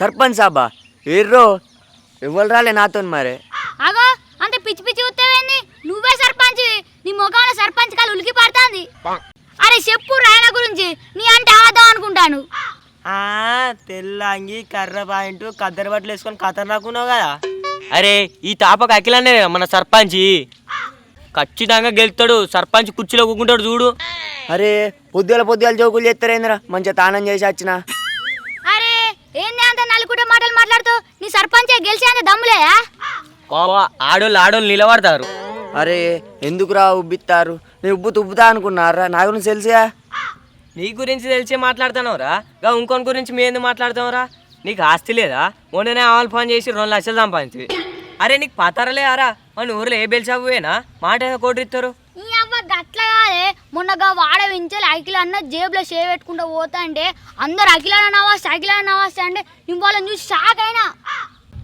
సర్పంచ్ సాబా ఎర్రో ఎవరు రాలే నాతో మరి. అగో అంత పిచ్చి పిచ్చి ఉత్తవేంది నువ్వే సర్పంచ్ నీ ముఖంలో సర్పంచ్ కాలు ఉలికి పడుతుంది. అరే చెప్పు రాయన గురించి నీ అంటే ఆదాం అనుకుంటాను. ఆ తెల్ల అంగి కర్ర పాయింట్ కద్దరు బట్టలు వేసుకొని ఖతర్నాకున్నావు కదా. అరే ఈ తాపకు అఖిలనే మన సర్పంచి. ఖచ్చితంగా గెలుస్తాడు సర్పంచ్ కుర్చీలో కూకుంటాడు చూడు. అరే పొద్దుల పొద్దుల జోకులు చేస్తారేంద్రా మంచిగా తానం చేసి వచ్చిన. ఏంది అంత నలుగుట మాటలు మాట్లాడుతూ నీ సర్పంచే గెలిచి అంత దమ్ములేదా కోవా ఆడోళ్ళు ఆడోళ్ళు నిలబడతారు. అరే ఎందుకురా ఉబ్బిస్తారు నేను ఉబ్బు తుబ్బుతా అనుకున్నారా? నా గురించి తెలుసుగా? నీ గురించి తెలిసే మాట్లాడుతున్నావురా? గా ఇంకొని గురించి మేము ఎందుకు మాట్లాడుతావురా నీకు ఆస్తి లేదా? మొన్ననే ఆవాలు ఫోన్ చేసి రెండు లక్షలు సంపాదించి అరే నీకు పతారలే ఆరా మన ఊర్లో ఏ బెల్చాపోయినా మాట ఏదో కోటి ఇస్తారు ఈ అవ్వ కాదే మొన్నగా వాడ వించాలి అఖిల అన్న జేబులో షేవ్ పెట్టుకుంటూ పోతా అంటే అందరు అఖిల నవాస్ అఖిల నవాస్ అంటే నేను వాళ్ళని చూసి షాక్ అయినా.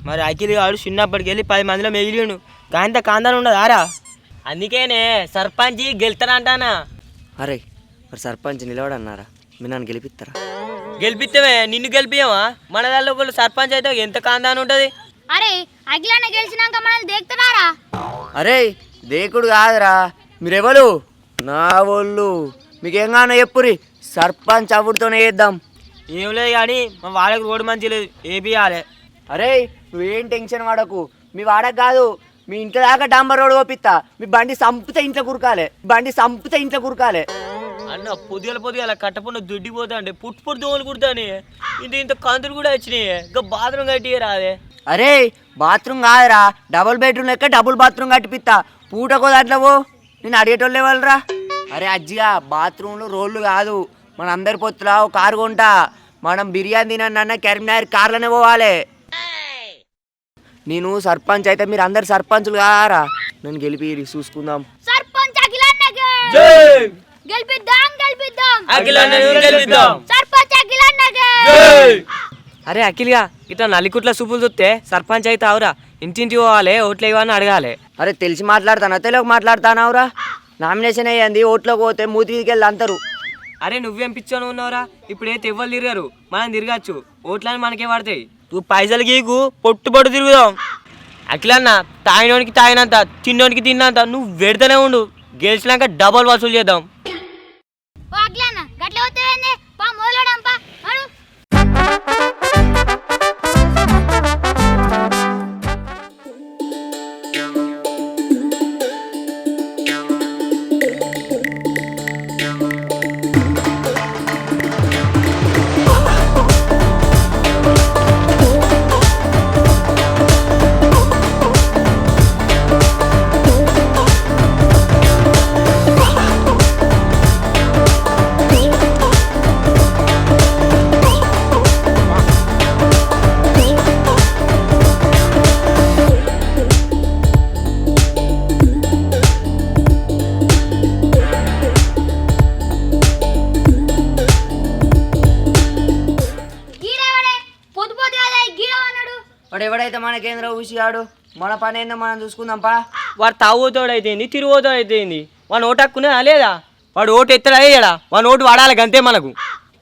మరి అఖిల్ గాడు చిన్నప్పటికి వెళ్ళి పది మందిలో మిగిలిండు. కాంత కాందాలు ఉండదు ఆరా? అందుకేనే సర్పంచ్ గెలుతానంటానా? అరే మరి సర్పంచ్ నిలవడన్నారా? మీరు నన్ను గెలిపిస్తారా గెలిపిస్తామే నిన్ను గెలిపియమా మన దానిలో ఒకళ్ళు సర్పంచ్ అయితే ఎంత కాందాని ఉంటుంది? అరే అఖిలన్న గెలిచినాక మనల్ని దేక్తున్నారా అరే దేకుడు కాదురా. మీరెవరు? నా వాళ్ళు మీకేం కానో చెప్పురి సర్పంచ్ అవుడితోనే చేద్దాం. ఏం లేదు కానీ మా వాళ్ళకి రోడ్డు మంచి లేదు. ఏపియాలే. అరే నువ్వేం టెన్షన్ పడకు. మీ వాడకు కాదు. మీ ఇంట్లో దాకా డాంబర్ రోడ్ ఓపిస్తా మీ బండి సంపితే ఇంట్లో కురకాలే. బండి సంపితే ఇంట్లో కురకాలే. అన్న పొద్దుగల పొద్దుగల కట్టపున్న దుడ్డి పోతా అంటే పుట్టు పుట్టు దోమలు కుడతాని. ఇంత ఇంత కంతులు కూడా వచ్చినాయి. ఇంకా బాత్రూమ్ కట్టి రాదే అరే బాత్రూమ్ కాదురా. డబుల్ బెడ్రూమ్ లెక్క డబుల్ బాత్రూమ్ కట్టిపిస్తా పూటకో దాంట్లో నేను అడిగేటోళ్ళు వాళ్ళరా. అరే అజ్జిగా బాత్రూంలో రోళ్ళు కాదు. మన అందరి పొత్తులా ఒక కారు కొంటా. మనం బిర్యానీ తినన్న కరీంనగర్ కార్లోనే పోవాలి. నేను సర్పంచ్ అయితే మీరు అందరు సర్పంచులు కారా నేను గెలిపి చూసుకుందాం. సర్పంచ్ అఖిలన్నకి. గెలిపిద్దాం గెలిపిద్దాం. అఖిలన్నని గెలిపిద్దాం. సర్పంచ్ అఖిలన్నకి. అరే అఖిల్గా ఇట్లా నలికుట్ల సూపులు చూస్తే సర్పంచ్ అయితే అవురా ఇంటింటి పోవాలి ఓట్లు ఇవ్వని అడగాలి. అరే తెలిసి మాట్లాడతానా? తెలుగు మాట్లాడతానావురా? నామినేషన్ అయ్యింది ఓట్లోకి పోతే మూతికి వెళ్ళి అంటారు అరే నువ్వేం పిచ్చోను ఉన్నావురా? ఇప్పుడు అయితే ఎవ్వరు తిరగరు? మనం తిరగచ్చు. ఓట్లని మనకే పడతాయి. నువ్వు పైసలు గీకు పొట్టు పొట్టు తిరుగుదాం. అఖిలన్న తాగినోనికి తాగినంత తిన్నోనికి తిన్నంత నువ్వు పెడితేనే ఉండు. గెలిచినాక డబల్ వసూలు చేద్దాం. వాడు ఎవడైతే మన కేంద్ర ఊసిగాడు. మన పని ఏందో మనం చూసుకుందాంపా వాడు తాగుతోడు అయితేంది తిరుగుతోడు అయితేంది వాడు ఓటు హక్కునేదా లేదా? వాడు ఓటు ఎత్తడా వేయడా? వాడు ఓటు వాడాలి గంతే మనకు.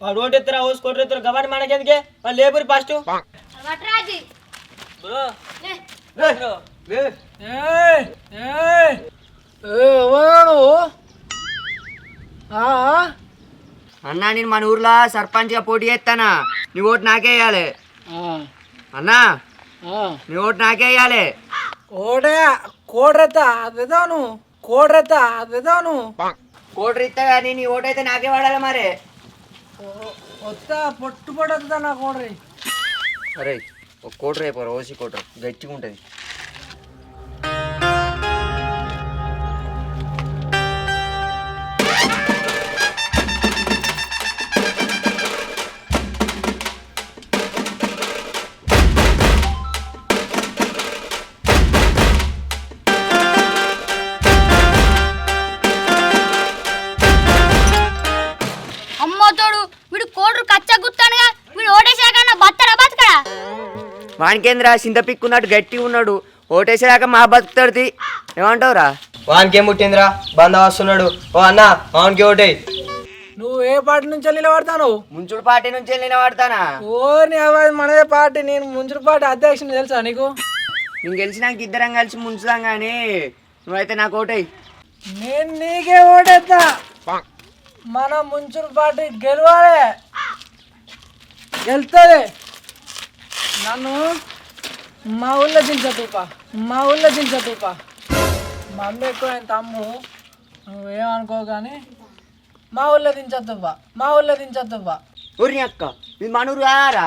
వాడు ఓటు ఎత్తరా ఓసు కొట్టు ఎత్తరా కాబట్టి మనకెందుకే వాళ్ళు లేపురి ఫస్ట్. అన్నా నేను మన ఊర్లో సర్పంచ్గా పోటీ చేస్తానా? నీ ఓటు నాకే వేయాలి. అన్నా. నీ ఓటు నాకే వేయాలి కోడే కోడ్రెత్త అదేదాను కోడ్రెత్త అదేదాను కోటరు ఇస్తా కానీ నీ ఓటు అయితే నాకే వాడాలి మరి. వస్తా పొట్టు పడొద్దా నా కోడ్రి. అరే ఒక కోటరు అయిపోరు ఓసి కోటరు గట్టిగా ఉంటుంది వానికేంద్రా సింత పిక్కున్నట్టు గట్టిగా ఉన్నాడు. ఓటేసేదాక మా బతుకుతాడుది. ఏమంటావురా? వానికి ఏం పుట్టిందిరా? బంద వస్తున్నాడు. ఓ అన్న వానికి ఓటే నువ్వు ఏ పార్టీ నుంచి నిలబడతావు ముంచుడు పార్టీ నుంచి నిలబడతానా? ఓ నీ అవ్వ మనదే పార్టీ. నేను ముంచుడు పార్టీ అధ్యక్షుని తెలుసా నీకు? నేను గెలిచినాక ఇద్దరం కలిసి ముంచుదాం కానీ నువ్వైతే నాకు ఓటై నేను నీకే ఓటేస్తా మన ముంచుడు పార్టీ గెలవాలి. గెలుతుంది. నన్ను మా ఊళ్ళో దించతూపా మా ఊళ్ళో దించతూపా మమ్మీ ఎక్కువ తమ్ము నువ్వేమనుకో కానీ మా ఊళ్ళో దించద్దువ్వా మా ఊళ్ళో దించద్దువ్వా ఊరి అక్క మీ మనూరు కాదారా?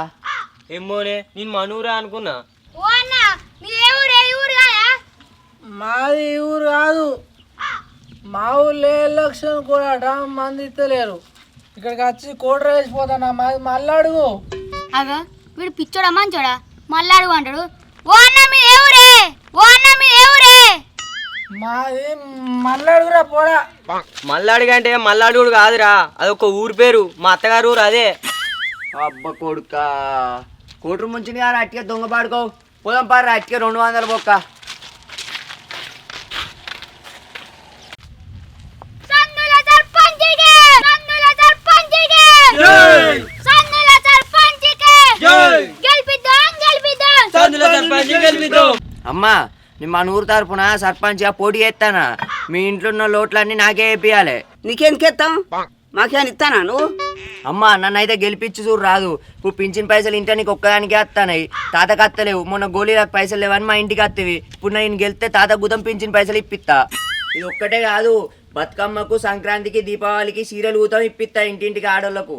ఏమోనే నేను మనూరా అనుకున్నా. ఓ అన్న మీ ఏ ఊరు ఏ ఊరు కాదా? మాది ఈ ఊరు కాదు. మా ఊళ్ళో ఎలక్షన్ కూడా మంది ఇస్తలేరు. ఇక్కడికి వచ్చి కోటర్ వేసిపోతానా మాది మళ్ళీ అడుగు. అగో వీడు పిచ్చోడా మంచోడా? మళ్ళీ అడుగు అంటాడు. ఓ అన్న మీ ఏ ఊరే ఓ అన్న మీ ఏ ఊరే మాది మల్లాడిగా అంటే మల్లాడుగుడు కాదురా. అదొక ఊరు పేరు. మా అత్తగారు ఊరు అదే. అబ్బ కొడుక. కోటరు ముంచింది కదా అట్టిగా దొంగ పాడుకో పోదాం పారా అట్టిగా రెండు వందల బొక్క. అమ్మా నేను మన ఊరు తరపున సర్పంచ్గా పోటీ చేస్తానా? మీ ఇంట్లో ఉన్న లోట్లన్నీ నాకే వేపియాలి. నీకెందుకెత్తాం మాకేమైనా ఇస్తానా నువ్వు? అమ్మా నన్ను అయితే గెలిపించి చూడు రాదు. ఇప్పుడు పింఛన్ పైసలు ఇంట్లో నీకు ఒక్కదానికి వస్తాయి తాతకు వస్తలేవు మొన్న గోళీలకు పైసలు లేవని మా ఇంటికి వస్తవి ఇప్పుడు నేను గెలిస్తే తాత గుదం పింఛన్ పైసలు ఇప్పిస్తా ఇది ఒక్కటే కాదు. బతుకమ్మకు సంక్రాంతికి దీపావళికి సీరియల్ ఊతం ఇప్పిస్తా ఇంటింటికి ఆడోళ్ళకు.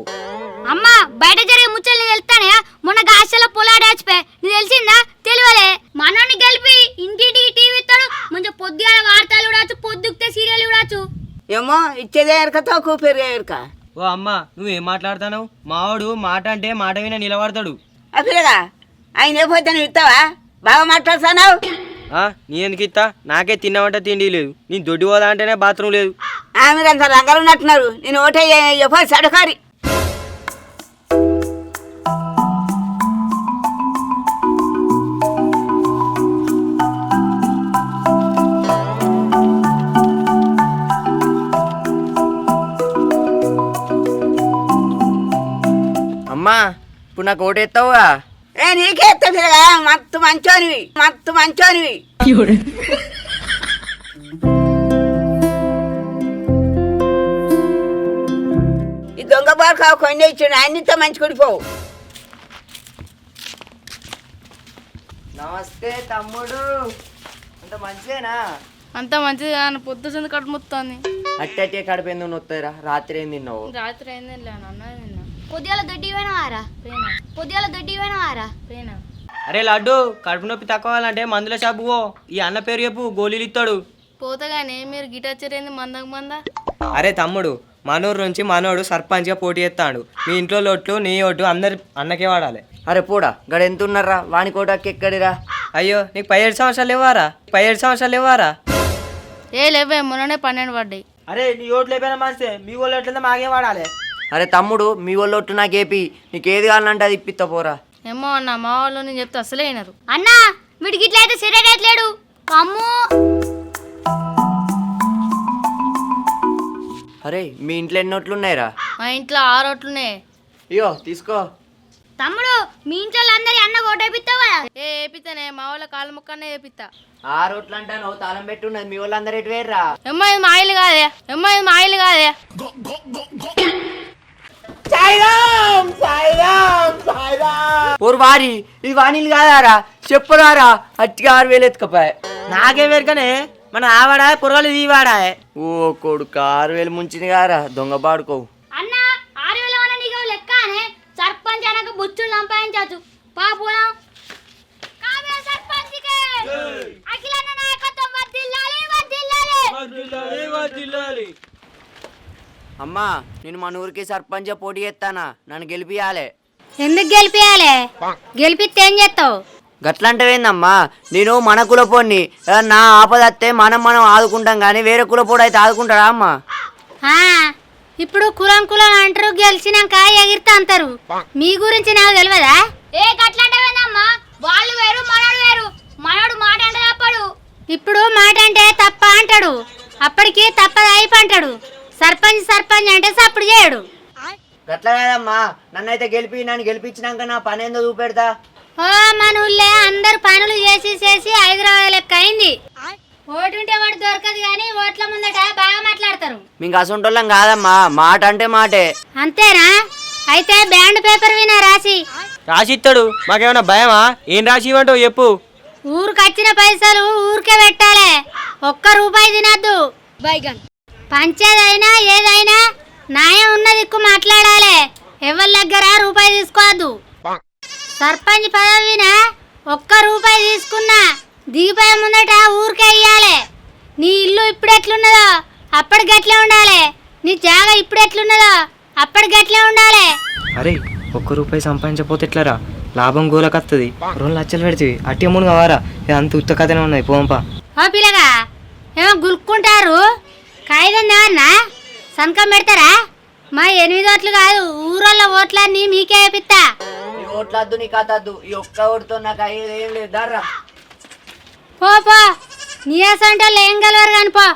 అమ్మా బయట జరిగే ముచ్చల్ని తెలుస్తానే మొన్న గాసల పొలాడాచిపే నీకు తెలిసిందా? తెలియలే. మనోని గెలిపి ఇంటింటికి టీవీ ఇస్తాడు. మంచిగా పొద్దుగాల వార్తలు చూడవచ్చు పొద్దుకితే సీరియల్ చూడవచ్చు ఏమో ఇచ్చేదే ఎరక తక్కువ పెరిగే ఎరక. ఓ అమ్మ నువ్వేం మాట్లాడుతున్నావు? మావాడు మాట అంటే మాట విన నిలబడతాడు. పిల్లగా ఆయన ఏ పోతే నువ్వు ఇస్తావా? బాగా మాట్లాడుతున్నావు? ఆ, నీ ఎందుకు ఇస్తా? నాకే తిన్నామంటే తిండి లేదు. నేను దొడ్డి పోదా అంటేనే బాత్రూమ్ లేదు. ఆ మీరు అంత రంగలు ఉన్నట్టున్నారు. నేను ఓటే ఎప్పుడు సడకారి. అమ్మా ఇప్పుడు నాకు ఓటేస్తావుగా ఏ నీకే ఎత్తా పిల్లగా మత్తు మంచోనివి మత్తు మంచోనివి. ఈ దొంగ బారు కొన్ని ఇచ్చాడు అన్నితో మంచి కుడిపోవు. నమస్తే తమ్ముడు. అంత మంచిదేనా? అంత మంచిది కానీ పొద్దు సంది కడుముతుంది అట్టట్టే కడిపోయింది నొత్తాయిరా? రాత్రి ఏం తిన్నావు? రాత్రి అయింది లేను అన్నది నిన్న పొద్దుగాల దొడ్డి పోయినావారా? పోయినా. పొద్దుగాల దొడ్డి పోయినావారా? పోయినా. అరే లడ్డు కడుపు నొప్పి తక్కువ అంటే మందుల షాపు పో. ఈ అన్న పేరు చెప్పు గోళీలు ఇస్తాడు. పోతగానే మీరు గిటార్ చెరింది మందకు మంద? అరే తమ్ముడు మనూరు నుంచి మనోడు సర్పంచ్గా పోటీ చేస్తాడు. మీ ఇంట్లో లోట్లు నీ ఓటు అందరి అన్నకే వాడాలి. అరే పోడా గడ ఎంత ఉన్నారా వాని కోటకి ఎక్కడిరా? అయ్యో నీకు పదిహేడు సంవత్సరాలు ఇవ్వారా పదిహేడు సంవత్సరాలు ఇవ్వారా ఏ లేవే మొన్ననే పన్నెండు పడ్డాయి. అరే నీ ఓట్లు అయిపోయినా మంచిదే మీ వాళ్ళు ఎట్లయితే మాకే వాడాలి. అరే తమ్ముడు మీ వాళ్ళు ఒట్టు నాకేపి నీకు ఏది కావాలంటే అది ఇప్పిస్తా పోరా. ఏమో అన్న మా వాళ్ళు నేను చెప్తే అసలే అయినారు అన్నా వీడికి ఇట్లా అయితే సిరేట్ అమ్ము! అరే మీ ఇంట్లో ఎన్ని నోట్లు ఉన్నాయిరా? మా ఇంట్లో ఆరు ఓట్లున్నాయి అయ్యో తీసుకో. తమ్ముడు మీ ఇంట్లో అందరి అన్న కోటేపిస్తావు కదా? ఏ ఏపిస్తానే మా వాళ్ళ కాళ్ళ ముక్కనే ఏపిస్తా ఆ రోట్లు అంటాను తాళం పెట్టున్నది మీ వాళ్ళందరూ ఎటు వేర్రా ఎమ్మో ఇది మా ఇల్లు కాదే? ఎమ్మో ఇది మా ఇల్లు కాదే? ఓరు వారి ఇది వాణిలు కాదారా? చెప్పరారా? అట్టిగా ఆరు వేలు ఎత్తుకపోయా. నాకే వేరుకనే మన ఆవాడా పొరగాలు తీవాడా ఓ కొడుకు ఆరు వేలు ముంచింది కారా దొంగ పాడుకో అన్న ఆరు వేల వల్ల నీకు లెక్క అనే? సర్పంచ్ అనక బుచ్చులు సంపాదించచ్చు. పాపులం. అఖిలన్న నాయకత్వం వర్ధిల్లాలి వర్ధిల్లాలి. అమ్మా నేను మన ఊరికి సర్పంచ్ పోటీ చేస్తానా? నన్ను గెలిపియాలే. ఎందుకు గెలిపియాలి? గెలిపిస్తే ఏం చేస్తావు? గట్లంటవేందమ్మా? నేను మన కులపోడిని. నా ఆపద వస్తే మనం మనం ఆదుకుంటాం కానీ వేరే కులపోడు అయితే ఆదుకుంటాడా అమ్మా? ఆ, ఇప్పుడు కులం కులం అంటారు గెలిచినాక ఎగిరితే అంటారు. మీ గురించి నాకు తెలియదా? ఏ గట్లంటవేందమ్మా? అంటాడు సర్పంచ్ అంటే సప్పుడు చేయడు. గట్ల కాదమ్మా. నన్నైతే గెలిపి నన్ను గెలిపించినాక నా పని ఏందో చూపెడతా. ఓ మన ఊళ్ళే అందరు పనులు చేసి చేసి హైదరాబాద్ లెక్క అయింది. ఓటు ఉంటే వాడు దొరకదు కానీ ఓట్ల ముందట బాగా మాట్లాడతారు. మీకు అసంటోళ్ళం కాదమ్మా. మాట అంటే మాటే. అంతేనా? అయితే బ్యాండ్ పేపర్ వినా రాసి రాసిస్తాడు మాకేమైనా భయమా? ఏం రాసి ఇవ్వమంటావు చెప్పు. ఊరికి వచ్చిన పైసలు ఊరికే పెట్టాలి. ఒక్క రూపాయి తినద్దు. పంచేదైనా ఏదైనా న్యాయం ఉన్న దిక్కు మాట్లాడాలి. ఎవరి దగ్గర రూపాయి తీసుకోవద్దు. సర్పంచ్ పదవిన ఒక్క రూపాయి తీసుకున్నా దిగిపోయే ముందట ఊరికే ఇయ్యాలి. నీ ఇల్లు ఇప్పుడు ఎట్లున్నదో అప్పటికి ఎట్లే ఉండాలి. నీ జాగా ఇప్పుడు ఎట్లున్నదో అప్పటికి ఎట్లే ఉండాలి. అరే ఒక్క రూపాయి సంపాదించకపోతే ఎట్లరా? లాభం గోలకత్తది. రెండు లక్షలు పెడితే అట్టి అమ్మును కావారా? అంత ఉత్త కథనే ఉన్నది పోంపా పిల్లగా ఏమో గులుక్కుంటారు కాగితం దేవన్నా సంతకం పెడతారా? మా ఎనిమిది ఓట్లు కాదు ఊరోళ్ళ ఓట్లన్నీ మీకే వేపిస్తా నీ ఓట్లద్దు నీ కథద్దు. ఈ ఒక్క ఓటుతో నాకు అయ్యేది ఏం లేదు. దర్రా పో పో. నీ అసంటోళ్ళు ఏం గెలవరు కాని పో.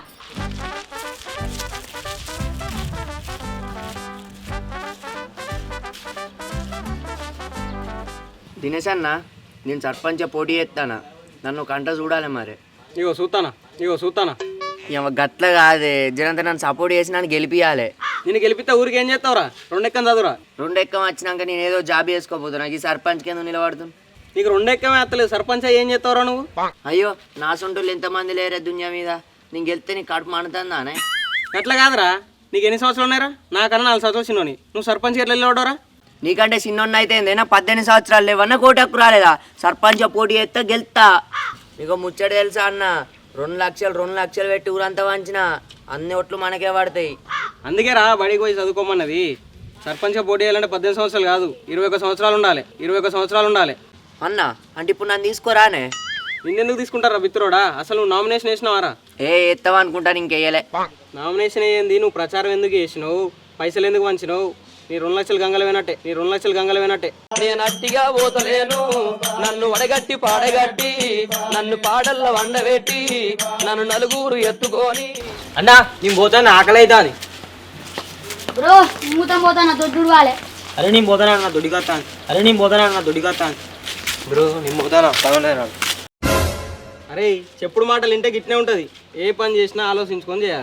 దినేష్ అన్న నేను సర్పంచ్ పోటీ చేస్తానా నన్ను కంట చూడాలి మరి. ఇగో చూస్తానా ఇగో చూస్తానా గట్ల కాదే. జనంత నన్ను సపోర్ట్ చేసి నన్ను గెలిపియాలి. నేను గెలిపిస్తే ఊరికి ఏం చేస్తావురా? రెండు ఎక్కం చదువురా? రెండు ఎక్కం వచ్చినాక నేను ఏదో జాబ్ చేసుకోపోతున్నా ఈ సర్పంచ్ కింద నిలబడుతుంది నీకు రెండు ఎక్కమే ఎత్తలేదు సర్పంచ్ ఏం చేస్తావురా నువ్వు? అయ్యో నా సొంటోళ్ళు ఎంతమంది లేరే దునియా మీద? నేను గెలిస్తే నీ కడుపు మండుతుందానే? అట్లా కాదురా. నీకు ఎన్ని సంవత్సరాలు ఉన్నాయిరా? నాకన్నా నాలుగు సంవత్సరాలు చిన్నోని. నువ్వు సర్పంచ్ ఎట్లా వెళ్ళవడరా నీకంటే చిన్నోన్న అయితే ఏందైనా పద్దెనిమిది సంవత్సరాలు లేవన్నా కోటకు రాలేదా సర్పంచ్ పోటీ చేస్తే గెలుతా నీకు ముచ్చట తెలుసా అన్న? రెండు లక్షలు రెండు లక్షలు పెట్టి ఊరంతా వంచిన అన్ని ఒట్లు మనకే పడతాయి. అందుకే రా బడికి పోయి చదువుకోమన్నది. సర్పంచ్ పోటీ చేయాలంటే పద్దెనిమిది సంవత్సరాలు కాదు ఇరవై ఒక సంవత్సరాలు ఉండాలి ఇరవై ఒక సంవత్సరాలు ఉండాలి. అన్న అంటే ఇప్పుడు నన్ను తీసుకోరానే? నిన్నెందుకు తీసుకుంటారా బిత్తురోడా? అసలు నువ్వు నామినేషన్ వేసినావారా? ఏ ఎత్తావా అనుకుంటాను ఇంకెయ్యలే నామినేషన్ ఏంది? నువ్వు ప్రచారం ఎందుకు చేసినావు? పైసలు ఎందుకు వంచినావు? నీ రెండు లక్షలు గంగలు పోయినట్టే నీ రెండు లక్షలు గంగలు పోయినట్టే నేను అట్టిగా పోతలేను నన్ను వడగట్టి పాడగట్టి నన్ను పాడల్ల వండబెట్టి నన్ను నలుగురు ఎత్తుకొని. అన్నా నేను పోతాను ఆకలి అని బ్రో మూతం పోతాను దొడ్డు వాళ్ళే అరే నేను పోతాను అన్న అరే నేను పోతాను అన్న బ్రో నేను పోతానా అరే చెప్పుడు మాటలు ఇంటే గిట్నే ఉంటది. ఏ పని చేసినా ఆలోచించుకొని చేయాలి.